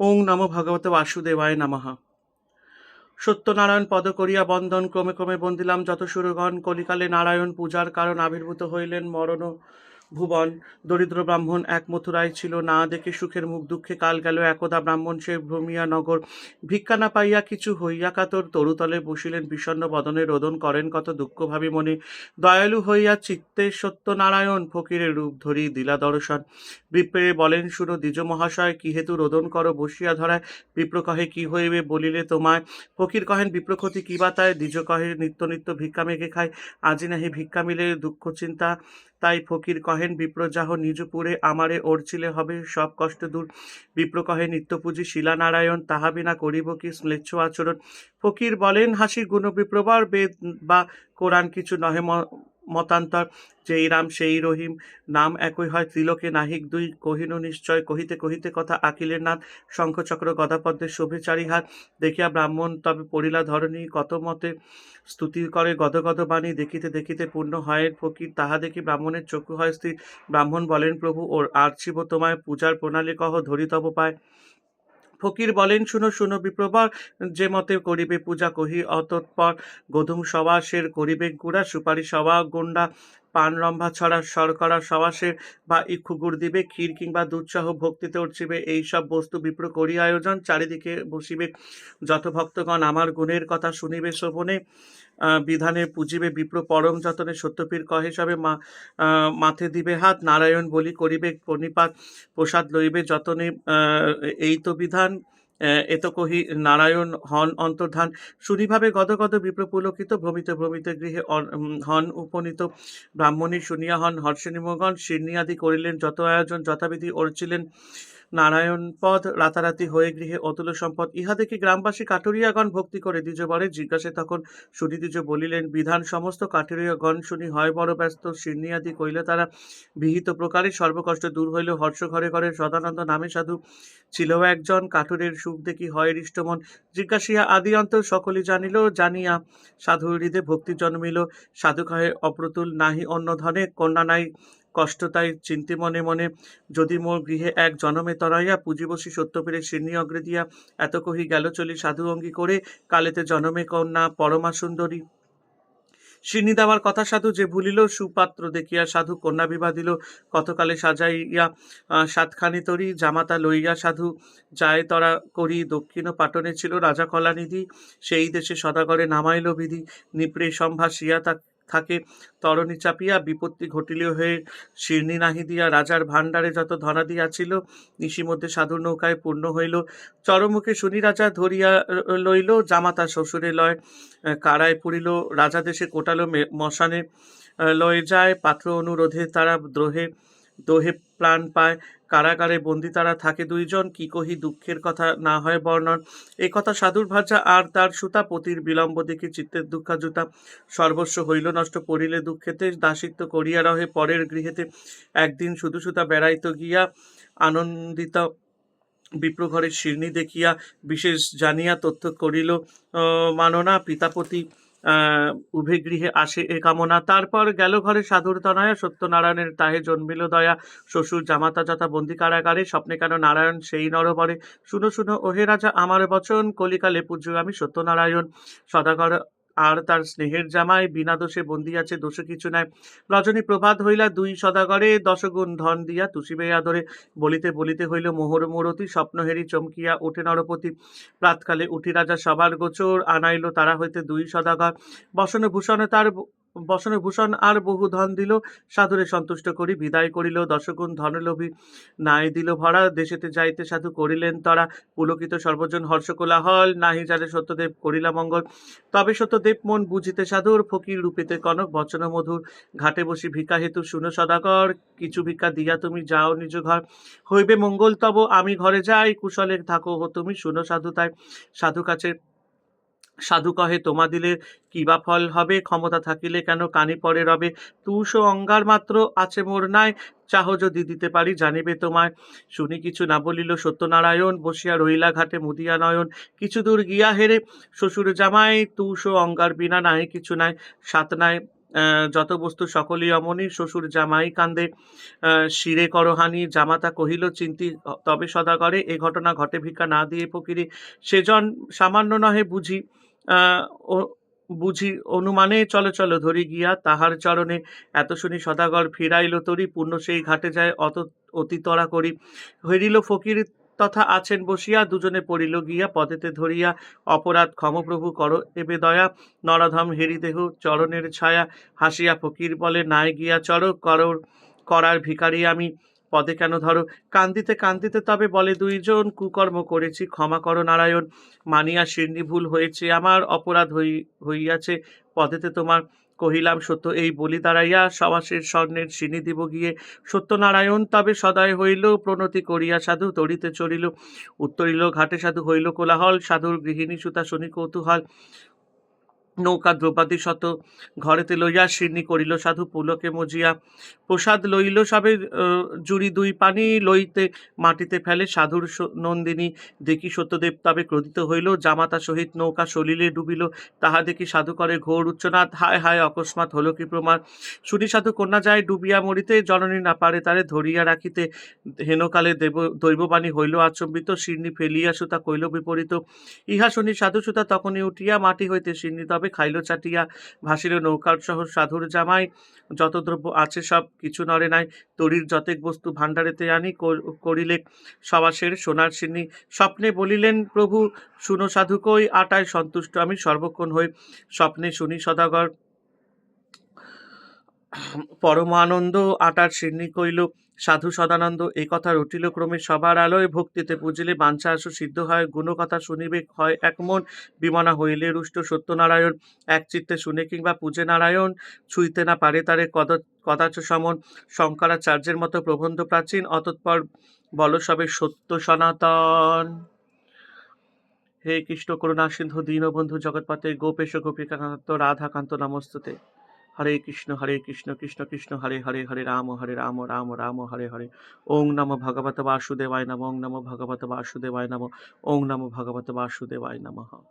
ওং নম ভগবত বাসুদেবায় নমঃ। সত্যনারায়ণ পদ করিয়া বন্দন ক্রমে ক্রমে বন্দিলাম, যত সুরগণ কলিকালে নারায়ণ পূজার কারণ আবির্ভূত হইলেন, মরণ ভুবন। দরিদ্র ব্রাহ্মণ এক মথুরায় ছিল। না দেখে সুখের মুখ দুঃখে কাল গেল একদা ব্রাহ্মণ সে ভ্রমিয়া নগর। ভিক্ষা না পাইয়া কিছু হইয়া কাতর তরুতলে বসিলেন বিষণ্ণ বদনে রোদন করেন কত দুঃখ ভাবি মনে। দয়ালু হইয়া চিত্তে সত্যনারায়ণ ফকিরের রূপ ধরি দিলা দর্শন। বিপ্রে বলেন, শুনো দ্বিজ মহাশয়, কি হেতু রোদন করো বসিয়া ধরায়? বিপ্র কহে, কি হইবে বলিলে তোমায়? ফকির কহেন বিপ্রক্ষতি কি বা তাই দ্বিজ কহে, নিত্য নিত্য ভিক্ষা মেঘে খায়। আজি নাহি ভিক্ষা মিলে দুঃখ চিন্তা তাই ফকির কহেন, বিপ্র যাহ নিজপুরে আমারে অর্চিলে হবে সব কষ্ট দূর। বিপ্র কহে শিলা শিলানারায়ণ, তাহা বিনা করিব কি শ্লেচ্ছ আচরণ? ফকির বলেন, হাসি গুণ বিপ্রবার, বেদ বা কোরআন কিছু নহে মতান্তর যেই রাম সেই রহিম, নাম একই হয়, ত্রিলোকে নাহিক দুই, কহিনু নিশ্চয়, কহিতে কহিতে কথা, আকিলের নাথ, শঙ্খচক্র গদাপদ্মের শোভে চারি হাত দেখিয়া ব্রাহ্মণ তবে পড়িলা ধরণী, কত মতে স্তুতি করে গদ গদ বাণী, দেখিতে দেখিতে পূর্ণ হয় ফকির, তাহা দেখি ব্রাহ্মণের চক্ষু হয় স্থির, ব্রাহ্মণ বলেন, প্রভু, ওর আর্চিব তোমায় পূজার প্রণালী কহ ধরিতব পায়। ফকির বলেন, শুনো শুনো বিপ্রবর যে মতে করিবে পূজা কহি, অতৎপর গধুম সবাসের করিবে গুড়া, সুপারি সভা গুন্ডা পান ছড়া শর্করা সবাসের বা ইক্ষু গুড় দিবে, ক্ষীর কিংবা দুধসহ ভক্তিতে উঠছিবে। এইসব বস্তু বিপ্র করি আয়োজন, চারিদিকে বসিবে। যত ভক্তগণ আমার গুণের কথা শুনিবে শোভনে বিধানে পুজিবে, বিপ্র পরম যতনে সত্যপীর কহে সবে মাথে দিবে হাত, নারায়ণ বলি করিবে প্রণিপাত প্রসাদ লইবে যতনে এই তো বিধান। এত কহি নারায়ণ হন অন্তর্ধান। শুনিভাবে গদগদ বিপ্রপুলকিত ভ্রমিত ভ্রমিত গৃহে হন উপনীত ব্রাহ্মণী শুনিয়া হন হর্ষণিমগণ শিরনিয়াদি করিলেন, যত আয়োজন যথাবিধি অর্চিলেন। নারায়ণ পদ রাতারাতি হয়ে গৃহে অতুল সম্পদ। ইহা দেখি গ্রামবাসী কাটুরিয়াগণ ভক্তি করে দ্বিজবরে জিজ্ঞাসে তখন শুনি বলিলেন, বিধান সমস্ত কাটুরিয়াগণ শুনি, হয় বড় ব্যস্ত শিরনিয়াদি কইলে তারা, বিহিত প্রকারে সর্বকষ্ট দূর হইল, হর্ষ ঘরে ঘরে সদানন্দ নামে সাধু ছিল একজন, কাঠুরের সুখ দেখি হয় হৃষ্টমন। জিজ্ঞাসিয়া, আদি অন্তর সকলই জানিল? জানিয়া সাধুর হৃদে ভক্তি জন্মিল, সাধু কহে অপ্রতুল নাহি, অন্য ধনে কন্যা নাই কষ্ট, তাই চিন্তি মনে মনে যদি মোর গৃহে এক জনমে তরাইয়া পুঁজিবসী সত্যপীরে সিন্নি অগ্রে দিয়া এত কহি গেল চলি সাধু অঙ্গী করে, কালেতে জনমে কন্যা পরমা সুন্দরী। সিন্নি দেওয়ার কথা সাধু যে ভুলিল, সুপাত্র দেখিয়া সাধু কন্যা বিবাহ দিল, কতকালে সাজাইয়া সাতখানি তরি জামাতা লইয়া সাধু, যায় তরা করি দক্ষিণ পাটনে ছিল রাজা কলানিধি, সেই দেশে সদাগরে নামাইল বিধি, নিপ্রে সম্ভাসিয়া তা থাকে। তরণী চাপিয়া বিপত্তি ঘটিল হয়ে শিরনি নাহি দিয়া রাজার ভাণ্ডারে যত ধরা দিয়াছিল নিশি মধ্যে সাধুর নৌকায় পূর্ণ হইল। চরমুখে শুনি রাজা ধরিয়া লইল জামাতা শ্বশুরে লয় কারায় পুরিল। রাজা দেশে কোটালো মশানে লয়ে যায়, পাত্র অনুরোধে তারা দ্রোহে। দোহে প্রাণ পায়। কারাগারে বন্দি তারা থাকে দুইজন। কি কহি দুঃখের কথা না হয় বর্ণন। এ কথা সাধুর ভাজা আর তার সুতা পতির বিলম্ব দেখে চিত্তের দুঃখা জুতা সর্বস্ব হইল নষ্ট, পড়িলে দুঃখেতে দাসিত্ব করিয়া রহে। পরের গৃহেতে একদিন শুধু সুতা বেড়াইত গিয়া আনন্দিত বিপ্র ঘরের শিরনি দেখিয়া বিশেষ জানিয়া তথ্য করিল মাননা, পিতাপতি উভে গৃহে আসে এ কামনা। তারপর গেল ঘরে সাধুর তনয়া, সত্যনারায়ণের তাহে জন্মিল দয়া। শ্বশুর জামাতা যথা বন্দি কারাগারে, স্বপ্নে কেন নারায়ণ সেই নরবরে। শুনো শুনো, ওহে রাজা, আমার বচন, কলিকালে পূজ্য আমি সত্যনারায়ণ। সদাগর আর তার স্নেহের জামায় বিনা দোষে বন্দী আছে দোষ কিছু নাই। রজনী প্রভাত হইলা দুই সদাগরে দশগুণ ধন দিয়া তুষিবে আদরে বলিতে বলিতে হইল, মোহর মোরতি স্বপ্ন হেরি চমকিয়া ওঠে নরপতি। প্রাতকালে উঠি রাজা সবার গোচর, আনাইল তারা হইতে দুই সদাগর। বসন ভূষণে তার বসন ভূষণ আর বহু ধন দিল। সাধুরে সন্তুষ্ট করি, বিদায় করিল। দশগুণ ধনলোভী নাই দিল ভরা, দেশেতে যাইতে সাধু করিলেন তারা। পুলকিত সর্বজন হর্ষ কোলাহল নাহি যারে সত্যদেব করিলা মঙ্গল। তবে সত্যদেব মন বুঝিতে সাধুর, ফকির রূপেতে কনক, বচন মধুর। ঘাটে বসি ভিক্ষা হেতু শুনো সদাগর, কিছু ভিক্ষা দিয়া তুমি যাও নিজ ঘর। হইবে মঙ্গল তব, আমি ঘরে যাই, কুশলে থাকো তুমি, শুনো সাধু তাই। সাধু কাছে সাধু কহে, তোমা দিলে কি বা ফল হবে? ক্ষমতা থাকিলে কেন কানি পরে রবে? তুষ অঙ্গার মাত্র আছে মোর নাই, চাহ যদি দিতে পারি জানিবে তোমায়। শুনি কিছু না বলিল সত্যনারায়ণ, বসিয়া রইলা ঘাটে মুদিয়া নয়ন। কিছু দূর গিয়া হেরে শ্বশুর জামাই, তুষ অঙ্গার বিনা নাই, কিছু নাই, সাত নাই যত বস্তু সকলই অমনি, শ্বশুর জামাই কান্দে। শিরে করহানি, জামাতা কহিল, চিন্তি তবে সদাগরে, এ ঘটনা ঘটে ভিক্ষা না দিয়ে ফকিরে, সেজন সামান্য নহে বুঝি। বুঝি অনুমানে চলো চলো, ধরি গিয়া তাহার চরণে। এত শুনি সদাগর ফিরাইল তরি, পূর্ণ সেই ঘাটে যায় অত অতিতরা করি। হইরিল ফকির তথা আছেন বসিয়া, দুজনে পড়িল গিয়া, পদেতে ধরিয়া, অপরাধ ক্ষমপ্রভু কর এবে দয়া। নরধম হেরি দেহ চরণের ছায়া, হাসিয়া ফকির বলে, নাই গিয়া চর করর করার ভিখারি আমি। পদে কেন ধরো? কান্দিতে কান্দিতে তবে বলে, দুইজন কুকর্ম করেছি, ক্ষমা করো নারায়ণ। মানিয়া শিরনি ভুল হয়েছে, আমার অপরাধ হই, হইয়াছে। পদেতে তোমার কহিলাম, সত্য এই বলি দাঁড়াইয়া সবাসের স্বর্ণের চিনি দিব গিয়ে। সত্যনারায়ণ তবে সদয় হইল, প্রণতি করিয়া সাধু তরিতে চড়িল উত্তরিল, ঘাটে সাধু হইল কোলাহল, সাধুর গৃহিণী সুতা শুনি কৌতূহল। নৌকা দ্রৌপদী শত ঘরেতে লইয়া শিরনি করিল, সাধু পুলকে মজিয়া। প্রসাদ লইল সবে জুড়ি দুই পানি লইতে মাটিতে ফেলে। সাধুর নন্দিনী দেখি সত্যদেব তবে ক্রোধিত হইল। জামাতা সহিত নৌকা সলিলে ডুবিল। তাহা দেখি সাধু করে ঘোর উচ্চনাথ হায় হায়, অকস্মাৎ হলো কি প্রমাণ? শুনি সাধু, কন্যা যায় ডুবিয়া মরিতে। জননী না পারে তারে ধরিয়া রাখিতে। হেনকালে দেব, দৈববাণী হইল আচম্বিত। শিরনি ফেলিয়া সুতা কইল বিপরীত। ইহা শুনি সাধু সুতা তখনই উঠিয়া মাটি হইতে শিরনি তবে খাইল চাটিয়া ভাসিল নৌকার সহ সাধুর জামাই, যত দ্রব্য আছে সব কিছু নড়ে নাই। তরির যতেক বস্তু ভাণ্ডারেতে আনি করিলে সবাসের সোনার সিন্নি। স্বপ্নে বলিলেন, প্রভু, শুনো সাধুকই আটায় সন্তুষ্ট আমি সর্বক্ষণ হই। স্বপ্নে শুনি সদাগর পরমানন্দ আটার সিন্নি কইল, সাধু সদানন্দ, এই কথা রটিল ক্রমে সবার আলোয় ভক্তিতে পুজিলে বাঞ্ছা আসু সিদ্ধ হয়, গুণকথা শুনিবে হয় এক মন, বিমনা হইলে রুষ্ট সত্যনারায়ণ, এক চিত্তে শুনে কিংবা পূজে নারায়ণ, ছুঁইতে না পারে তারে কদ, কদাচ সমন, শঙ্করাচার্যের মতো প্রবন্ধ প্রাচীন, অতৎপর বল সবে সত্য সনাতন। হে কৃষ্ণ করুণা সিন্ধু দীনবন্ধু জগৎপতে গোপেশ গোপিকাকান্ত রাধাকান্ত নমস্তুতে। হরে কৃষ্ণ হরে কৃষ্ণ কৃষ্ণ কৃষ্ণ, হরে হরে হরে রাম হরে রাম রাম রাম, হরে হরে। ওং নম ভগবত বাসুদেবায় নম, ওং নম ভগবত বাসুদেবায় নম, ওং নম ভগবত বাসুদেবায় নমঃ।